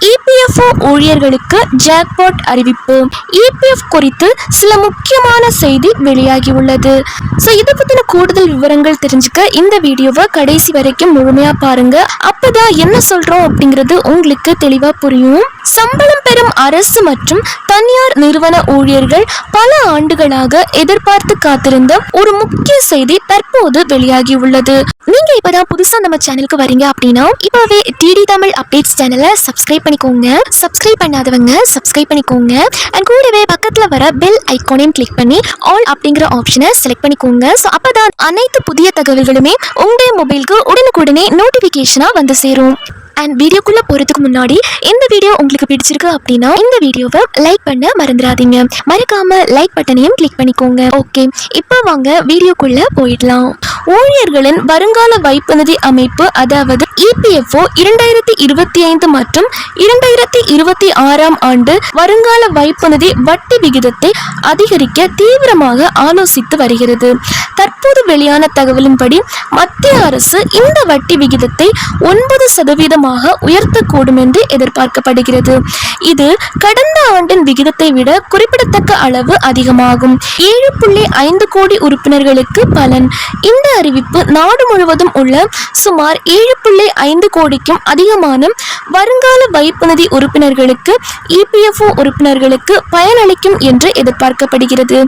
и EPFO ஊழியர்களுக்கு jackpot அறிவிப்பு. EPF குறித்து சில முக்கியமான செய்தி வெளியாகியுள்ளது. ஸோ இதை பற்றின கூடுதல் விவரங்கள் தெரிஞ்சுக்க இந்த வீடியோவை கடைசி வரைக்கும் முழுமையாக பாருங்க. அப்போதான் என்ன சொல்கிறோம் அப்படிங்கிறது உங்களுக்கு தெளிவாக புரியும். சம்பளம் பெறும் அரசு மற்றும் தனியார் நிறுவன ஊழியர்கள் பல ஆண்டுகளாக எதிர்பார்த்து காத்திருந்த ஒரு முக்கிய செய்தி தற்போது வெளியாகி உள்ளது நீங்க இப்பதான் புதுசா நம்ம சேனலுக்கு வரீங்க அப்படின்னா இப்பவே டிடி தமிழ் அப்டேட்ஸ் சேனலை சப்ஸ்கிரைப் பண்ணிக்கோங்க. சப்ஸ்கிரைப் பண்ணாதவங்க சப்ஸ்கிரைப் பண்ணிக்கோங்க. அண்ட் கூடவே பக்கத்தில் வர பெல் ஐகானையும் கிளிக் பண்ணி ஆல் அப்படிங்கிற ஆப்ஷனை செலக்ட் பண்ணிக்கோங்க. ஸோ அப்போ தான் அனைத்து புதிய தகவல்களுமே உங்களுடைய மொபைலுக்கு உடனுக்குடனே நோட்டிஃபிகேஷனாக வந்து சேரும். அண்ட் வீடியோக்குள்ளே போகிறதுக்கு முன்னாடி இந்த வீடியோ உங்களுக்கு பிடிச்சிருக்கு அப்படின்னா இந்த வீடியோவை லைக் பண்ண மறந்துடாதீங்க. மறக்காம லைக் பட்டனையும் கிளிக் பண்ணிக்கோங்க. ஓகே இப்போ வாங்க வீடியோக்குள்ளே போயிடலாம். ஊழியர்களின் வருங்கால வைப்பு நிதி அமைப்பு அதாவது இபிஎஃப்ஓ இரண்டாயிரத்தி இருபத்தி ஐந்து மற்றும் இரண்டாயிரத்தி இருபத்தி ஆறாம் ஆண்டு வருங்கால வைப்பு நிதி வட்டி விகிதத்தை அதிகரிக்க தீவிரமாக ஆலோசித்து வருகிறது. தற்போது வெளியான தகவலின்படி மத்திய அரசு இந்த வட்டி விகிதத்தை ஒன்பது சதவீதமாக உயர்த்தக்கூடும் என்று எதிர்பார்க்கப்படுகிறது. இது கடந்த ஆண்டின் விகிதத்தை விட குறிப்பிடத்தக்க அளவு அதிகமாகும். ஏழு புள்ளி ஐந்து கோடி உறுப்பினர்களுக்கு பலன். இந்த அறிவிப்பு நாடு முழுவதும் உள்ள சுமார் ஏழு புள்ளி ஐந்து கோடிக்கும் அதிகமான வருங்கால வைப்பு நிதி உறுப்பினர்களுக்கு இபிஎஃப்ஓ உறுப்பினர்களுக்கு பயனளிக்கும் என்று எதிர்பார்க்கப்படுகிறது.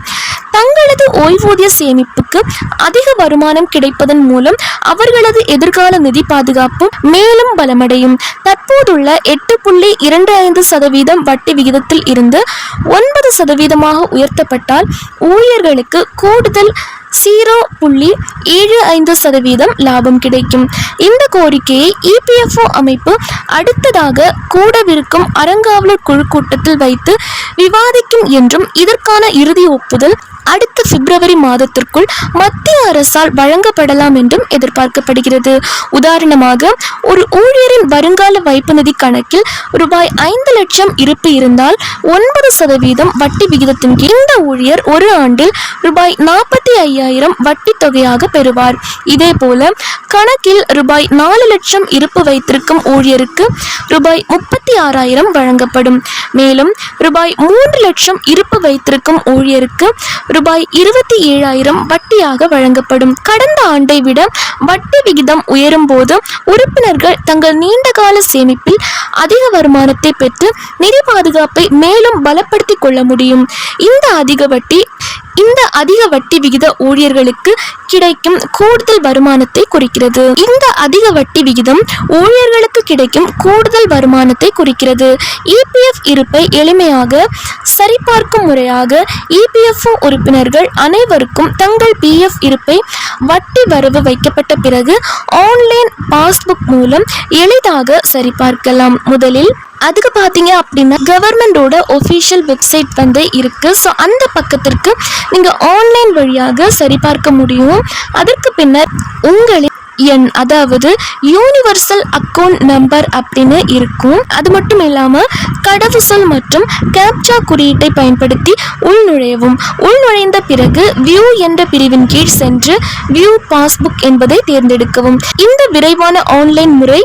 தங்களது ஓய்வூதிய சேமிப்புக்கு அதிக வருமானம் கிடைப்பதன் மூலம் அவர்களது எதிர்கால நிதி பாதுகாப்பு மேலும் பலமடையும். தற்போதுள்ள எட்டு புள்ளி இரண்டு ஐந்து சதவீதம் வட்டி விகிதத்தில் இருந்து ஒன்பது சதவீதமாக உயர்த்தப்பட்டால் ஊழியர்களுக்கு கூடுதல் ஜீரோ புள்ளி ஏழு ஐந்து சதவீதம் லாபம் கிடைக்கும். இந்த கோரிக்கையை இபிஎஃப்ஓ அமைப்பு அடுத்ததாக கூடவிருக்கும் அறங்காவலர் குழு கூட்டத்தில் வைத்து விவாதிக்கும் என்றும் இதற்கான இறுதி ஒப்புதல் அடுத்த பிப்ரவரி மாதத்திற்குள் மத்திய அரசால் வழங்கப்படலாம் என்றும் எதிர்பார்க்கப்படுகிறது. உதாரணமாக ஒரு ஊழியரின் வருங்கால வைப்பு நிதி கணக்கில் ரூபாய் ஐந்து லட்சம் இருப்பு இருந்தால் ஒன்பது சதவீதம் வட்டி விகிதத்தின் கீழ் இந்த ஊழியர் ஒரு ஆண்டில் ரூபாய் நாற்பத்தி ஐயாயிரம் வட்டி தொகையாக பெறுவார். இதே போல கணக்கில் ரூபாய் நாலு லட்சம் இருப்பு வைத்திருக்கும் ஊழியருக்கு ரூபாய் முப்பத்தி ஆறாயிரம் வழங்கப்படும். மேலும் ரூபாய் மூன்று லட்சம் இருப்பு வைத்திருக்கும் ஊழியருக்கு ரூபாய் இருபத்தி ஏழாயிரம் வட்டியாக வழங்கப்படும். கடந்த ஆண்டை விட வட்டி விகிதம் உயரும் போது உறுப்பினர்கள் தங்கள் நீண்டகால சேமிப்பில் அதிக வருமானத்தை பெற்று நிதி பாதுகாப்பை மேலும் பலப்படுத்திக் கொள்ள முடியும். இந்த அதிக வட்டி இந்த அதிக வட்டி விகித ஊழியர்களுக்கு கிடைக்கும் கூடுதல் வருமானத்தை குறிக்கிறது. இந்த அதிக வட்டி விகிதம் ஊழியர்களுக்கு கிடைக்கும் கூடுதல் வருமானத்தை குறிக்கிறது. இபிஎஃப் இருப்பை எளிமையாக சரிபார்க்கும் முறையாக இபிஎஃப்ஓ உறுப்பினர்கள் அனைவருக்கும் தங்கள் பிஎஃப் இருப்பை வட்டி வரவு வைக்கப்பட்ட பிறகு ஆன்லைன் பாஸ்புக் மூலம் எளிதாக சரிபார்க்கலாம். முதலில் அதுக்கு பார்த்தீங்க அப்படின்னா கவர்மெண்டோட ஒஃபிஷியல் வெப்சைட் வந்து இருக்குது ஸோ அந்த பக்கத்திற்கு நீங்கள் ஆன்லைன் வழியாக சரிபார்க்க முடியும். அதற்கு பின்னர் உங்களின் எண் அதாவது யூனிவர்சல் அக்கௌண்ட் நம்பர் அப்படின்னு இருக்கும். அது மட்டும் இல்லாமல் கடவுசொல் மற்றும் கேப்சா குறியீட்டை பயன்படுத்தி உள்நுழையவும் உள்நுழைந்த பிறகு வியூ என்ற பிரிவின் கீழ் சென்று வியூ பாஸ்புக் என்பதை தேர்ந்தெடுக்கவும். இந்த விரைவான ஆன்லைன் முறை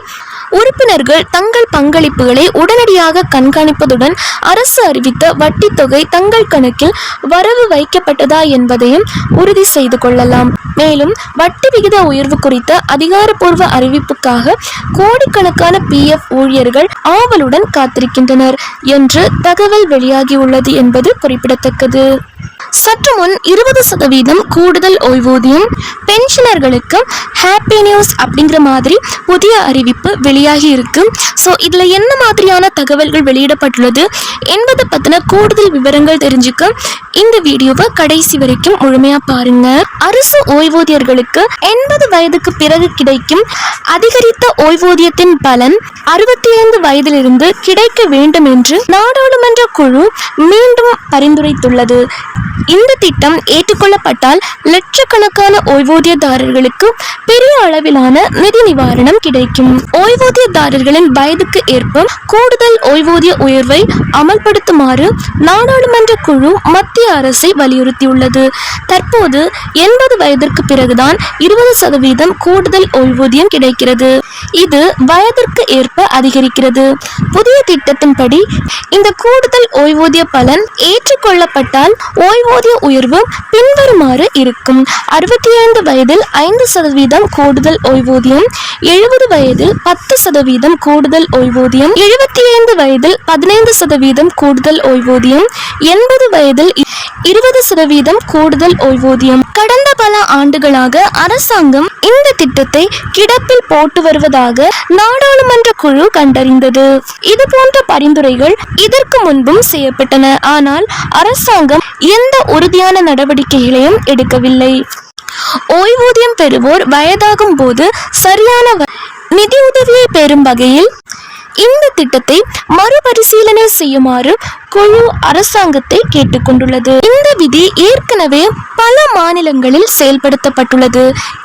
உறுப்பினர்கள் தங்கள் பங்களிப்புகளை உடனடியாக கண்காணிப்பதுடன் அரசு அறிவித்த வட்டி தொகை தங்கள் கணக்கில் வரவு வைக்கப்பட்டதா என்பதையும் உறுதி செய்து கொள்ளலாம். மேலும் வட்டி விகித உயர்வு குறித்த அதிகாரப்பூர்வ அறிவிப்புக்காக கோடிக்கணக்கான பிஎஃப் ஊழியர்கள் ஆவலுடன் காத்திருக்கின்றனர் என்று தகவல் வெளியாகியுள்ளது என்பது குறிப்பிடத்தக்கது. சற்று முன் இருபது சதவீதம் கூடுதல் ஓய்வூதியம் பென்ஷனர்களுக்கு ஹாப்பி நியூஸ் அப்படிங்கிற மாதிரி புதிய அறிவிப்பு வெளியாகி இருக்கு. ஸோ இதில் என்ன மாதிரியான தகவல்கள் வெளியிடப்பட்டுள்ளது என்பதை பற்றின கூடுதல் விவரங்கள் தெரிஞ்சுக்க இந்த வீடியோவை கடைசி வரைக்கும் முழுமையாக பாருங்க. அரசு ஓய்வூதியர்களுக்கு எண்பது வயதுக்கு பிறகு கிடைக்கும் அதிகரித்த ஓய்வூதியத்தின் பலன் அறுபத்தி ஐந்து வயதிலிருந்து கிடைக்க வேண்டும் என்று நாடாளுமன்ற குழு மீண்டும் பரிந்துரைத்துள்ளது. இந்த திட்டம் ஏற்றுக்கொள்ளப்பட்டால் லட்சக்கணக்கான ஓய்வூதியதாரர்களுக்கு பெரிய அளவிலான நிதி நிவாரணம் கிடைக்கும். ஓய்வூதியதாரர்களின் வயதுக்கு ஏற்ப கூடுதல் ஓய்வூதிய உயர்வை அமல்படுத்துமாறு நாடாளுமன்ற குழு மத்திய அரசை வலியுறுத்தியுள்ளது. தற்போது எண்பது வயதிற்கு பிறகுதான் இருபது சதவீதம் கூடுதல் ஓய்வூதியம் கிடைக்கிறது. இது வயதிற்கு ஏற்ப அதிகரிக்கிறது. புதிய திட்டத்தின்படி இந்த கூடுதல் ஓய்வூதிய பலன் ஏற்றுக்கொள்ளப்பட்டால் ஓய்வூதிய உயர்வு பின்வருமாறு இருக்கும். அறுபத்தி ஐந்து வயதில் ஐந்து சதவீதம் கூடுதல் ஓய்வூதியம் எழுபது வயதில் பத்து சதவீதம் கூடுதல் ஓய்வூதியம் எழுபத்தி ஐந்து வயதில் பதினைந்து சதவீதம் கூடுதல் ஓய்வூதியம் எண்பது வயதில் இருபது சதவீதம் கூடுதல் ஓய்வூதியம். கடந்த பல ஆண்டுகளாக அரசாங்கம் இந்த திட்டத்தை கிடப்பில் போட்டு வருவதாக நாடாளுமன்ற குழு கண்டறிந்தது. இது போன்ற பரிந்துரைகள் இதற்கு முன்பும் செய்யப்பட்டன. ஆனால் அரசாங்கம் எந்த உறுதியான நடவடிக்கைகளையும் எடுக்கவில்லை. ஓய்வூதியம் பெறுவோர் வயதாகும் போது சரியான நிதியுதவியை பெறும் வகையில் இந்த திட்டத்தை மறுபரிசீலனை செய்யுமாறு குழு அரசாங்கத்தை கேட்டுக்கொண்டுள்ளது. இந்த விதி ஏற்கனவே பல மாநிலங்களில் செயல்படுத்தப்பட்டுள்ளது.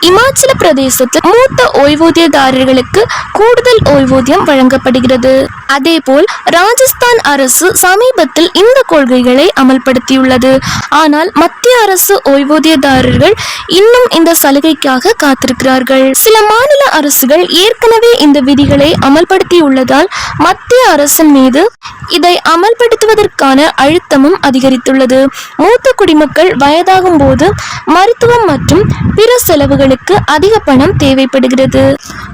இமாச்சல பிரதேசத்தில் மூத்த ஓய்வூதியதாரர்களுக்கு கூடுதல் ஓய்வூதியம் வழங்கப்படுகிறது. அதேபோல் ராஜஸ்தான் அரசு சமீபத்தில் இந்த கொள்கைகளை அமல்படுத்தியுள்ளது. ஆனால் மத்திய அரசு ஓய்வூதியதாரர்கள் இன்னும் இந்த சலுகைக்காக காத்திருக்கிறார்கள். சில மாநில அரசுகள் ஏற்கனவே இந்த விதிகளை அமல்படுத்தியுள்ளதால் மத்திய அரசின் மீது இதை அமல்படுத்துவது அமல்படுத்துவதற்கான அழுத்தமும் அதிகரித்துள்ளது. மூத்த குடிமக்கள் வயதாகும் போது மருத்துவம் மற்றும் பிற செலவுகளுக்கு அதிக பணம் தேவைப்படுகிறது.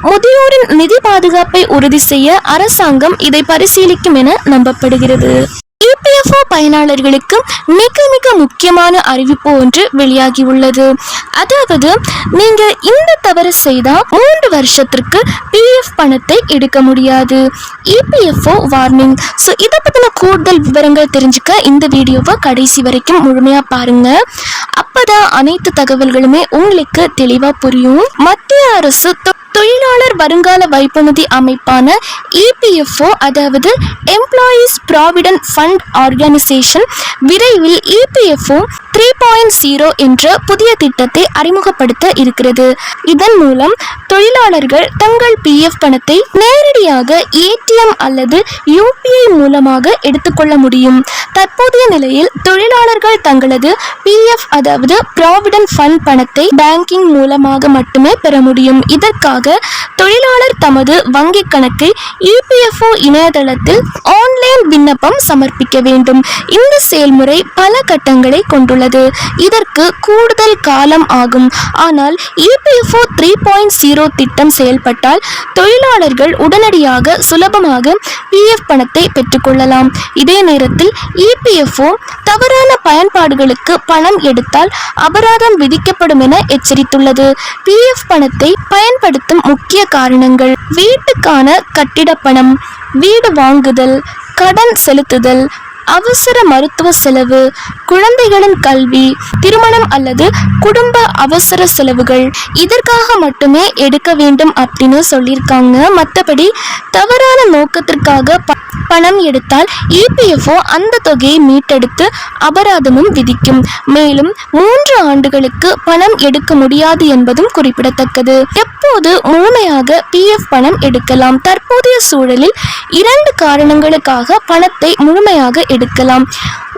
முதியோரின் நிதி பாதுகாப்பை உறுதி செய்ய அரசாங்கம் இதை பரிசீலிக்கும் என நம்பப்படுகிறது. இபிஎஃப்ஓ பயனாளர்களுக்கு மிக மிக முக்கியமான அறிவிப்பு ஒன்று வெளியாகியுள்ளது. அதாவது நீங்கள் இந்த தவறு செய்தால் மூன்று வருஷத்திற்கு பிஎஃப் பணத்தை எடுக்க முடியாது. இபிஎஃப்ஓ வார்னிங் ஸோ இதை பற்றின கூடுதல் விவரங்கள் தெரிஞ்சுக்க இந்த வீடியோவை கடைசி வரைக்கும் முழுமையாக பாருங்கள் அப்போதான் அனைத்து தகவல்களுமே உங்களுக்கு தெளிவாக புரியும். மத்திய அரசு தொழிலாளர் வருங்கால வைப்பு நிதி அமைப்பான இபிஎஃப்ஓ அதாவது எம்ப்ளாயீஸ் ப்ராவிடன்ட் ஃபண்ட் ஆர்கனைசேஷன் விரைவில் இபிஎஃப்ஓ த்ரீ பாயிண்ட் ஜீரோ என்ற புதிய திட்டத்தை அறிமுகப்படுத்த இருக்கிறது. இதன் மூலம் தொழிலாளர்கள் தங்கள் பிஎஃப் பணத்தை நேரடியாக ஏடிஎம் அல்லது யூபிஐ மூலமாக எடுத்துக்கொள்ள முடியும். தற்போதைய நிலையில் தொழிலாளர்கள் தங்களது பிஎஃப் அதாவது ப்ராவிடன்ட் ஃபண்ட் பணத்தை பேங்கிங் மூலமாக மட்டுமே பெற முடியும். இதற்காக தொழிலாளர் தமது வங்கிக் கணக்கை இபிஎஃப்ஓ இணையதளத்தில் ஆன்லைன் விண்ணப்பம் கண்டுபிடிக்க வேண்டும். இந்த செயல்முறை பல கட்டங்களை கொண்டுள்ளது. இதற்கு கூடுதல் காலம் ஆகும். ஆனால் இபிஎஃப்ஓ த்ரீ பாயிண்ட் ஜீரோ திட்டம் செயல்பட்டால் தொழிலாளர்கள் உடனடியாக சுலபமாக பிஎஃப் பணத்தை பெற்றுக்கொள்ளலாம். இதே நேரத்தில் இபிஎஃப்ஓ தவறான பயன்பாடுகளுக்கு பணம் எடுத்தால் அபராதம் விதிக்கப்படும் என எச்சரித்துள்ளது. பிஎஃப் பணத்தை பயன்படுத்தும் முக்கிய காரணங்கள் வீட்டுக்கான கட்டிட பணம் வீடு வாங்குதல் கடன் செலுத்துதல் அவசர மருத்துவ செலவு குழந்தைகளின் கல்வி திருமணம் அல்லது குடும்ப அவசர செலவுகள். இதற்காக மட்டுமே எடுக்க வேண்டும் அப்படின்னு சொல்லியிருக்காங்க. மற்றபடி தவறான நோக்கத்திற்காக பணம் எடுத்தால் இபிஎஃப்ஓ அந்த தொகையை மீட்டெடுத்து அபராதமும் விதிக்கும். மேலும் மூன்று ஆண்டுகளுக்கு பணம் எடுக்க முடியாது என்பதும் குறிப்பிடத்தக்கது. எப்போது முழுமையாக பிஎஃப் பணம் எடுக்கலாம்? தற்போதைய சூழலில் இரண்டு காரணங்களுக்காக பணத்தை முழுமையாக எடுக்கலாம்.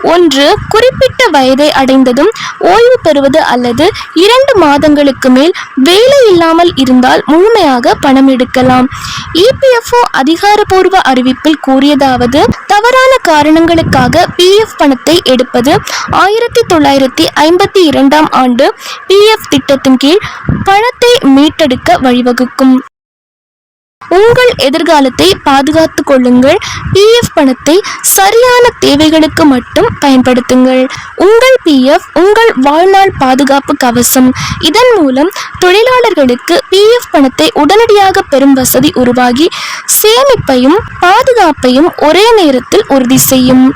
ஒன்று குறிப்பிட்ட வயதை அடைந்ததும் ஓய்வு பெறுவது அல்லது இரண்டு மாதங்களுக்கு மேல் வேலை இல்லாமல் இருந்தால் முழுமையாக பணம் எடுக்கலாம். இபிஎஃப்ஓ அதிகாரப்பூர்வ அறிவிப்பில் கூறியதாவது தவறான காரணங்களுக்காக பிஎஃப் பணத்தை எடுப்பது ஆயிரத்தி தொள்ளாயிரத்தி ஐம்பத்தி இரண்டாம் ஆண்டு பிஎஃப் திட்டத்தின் கீழ் பணத்தை மீட்டெடுக்க வழிவகுக்கும். உங்கள் எதிர்காலத்தை பாதுகாத்துக் கொள்ளுங்கள். பிஎஃப் பணத்தை சரியான தேவைகளுக்கு மட்டும் பயன்படுத்துங்கள். உங்கள் பிஎஃப் உங்கள் வாழ்நாள் பாதுகாப்பு கவசம். இதன் மூலம் தொழிலாளர்களுக்கு பிஎஃப் பணத்தை உடனடியாக பெறும் வசதி உருவாகி சேமிப்பையும் பாதுகாப்பையும் ஒரே நேரத்தில் உறுதி செய்யும்.